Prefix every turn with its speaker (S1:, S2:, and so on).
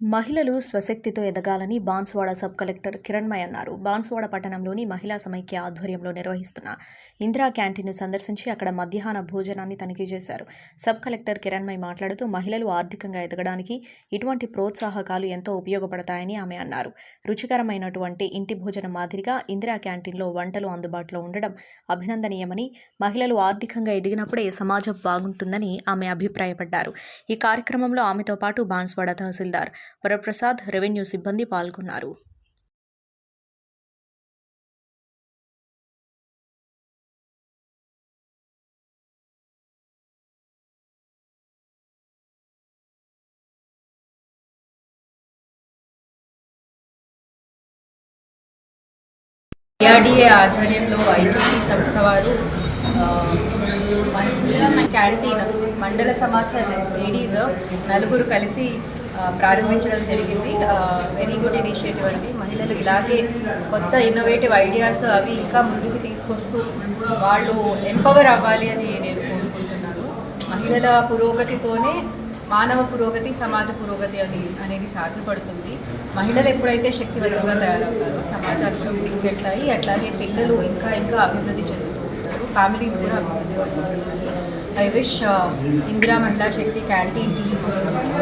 S1: మహిళలు స్వశక్తితో ఎదగాలని Banswada sub collector Kiranmay అన్నారు. బాన్స్వాడ పట్టణంలోని మహిళా సమైక్య ఆధ్వర్యంలో నిర్వహిస్తున్న ఇందిరా క్యాంటీన్ను సందర్శించి అక్కడ మధ్యాహ్న భోజనాన్ని తనిఖీ చేశారు. సబ్ కలెక్టర్ కిరణ్మయ్ మాట్లాడుతూ మహిళలు ఆర్థికంగా ఎదగడానికి ఇటువంటి ప్రోత్సాహకాలు ఎంతో ఉపయోగపడతాయని ఆమె అన్నారు. రుచికరమైనటువంటి ఇంటి భోజనం మాదిరిగా ఇందిరా క్యాంటీన్లో వంటలు అందుబాటులో ఉండడం అభినందనీయమని మహిళలు ఆర్థికంగా ఎదిగినప్పుడే సమాజం బాగుంటుందని ఆమె అభిప్రాయపడ్డారు. ఈ కార్యక్రమంలో ఆమెతో పాటు బాన్స్వాడ తహసీల్దార్ వరప్రసాద్ రెవెన్యూ సిబ్బంది పాల్గొన్నారు.
S2: ఏఆర్డిఏ ఆధ్వర్యంలో ఐటీసీ సంస్థ వారు ఆ, క్యాంటీన్ మండల సమాఖ్య లేడీస్ నలుగురు కలిసి ప్రారంభించడం జరిగింది. వెరీ గుడ్ ఇనిషియేటివ్ అండి. మహిళలు ఇలాగే కొత్త ఇన్నోవేటివ్ ఐడియాస్ అవి ఇంకా ముందుకు తీసుకొస్తూ వాళ్ళు ఎంపవర్ అవ్వాలి అని నేను కోరుకుంటున్నాను. మహిళల పురోగతితోనే మానవ పురోగతి సమాజ పురోగతి అని అనేది సాధ్యపడుతుంది. మహిళలు ఎప్పుడైతే శక్తివంతంగా తయారవుతారో సమాజాలు కూడా ముందుకెళ్తాయి. అట్లాగే పిల్లలు ఇంకా ఇంకా అభివృద్ధి చెందుతూ ఉంటారు. ఫ్యామిలీస్ కూడా అభివృద్ధి పడుతుంటాయి I wish Indira Mahila Shakti canteen team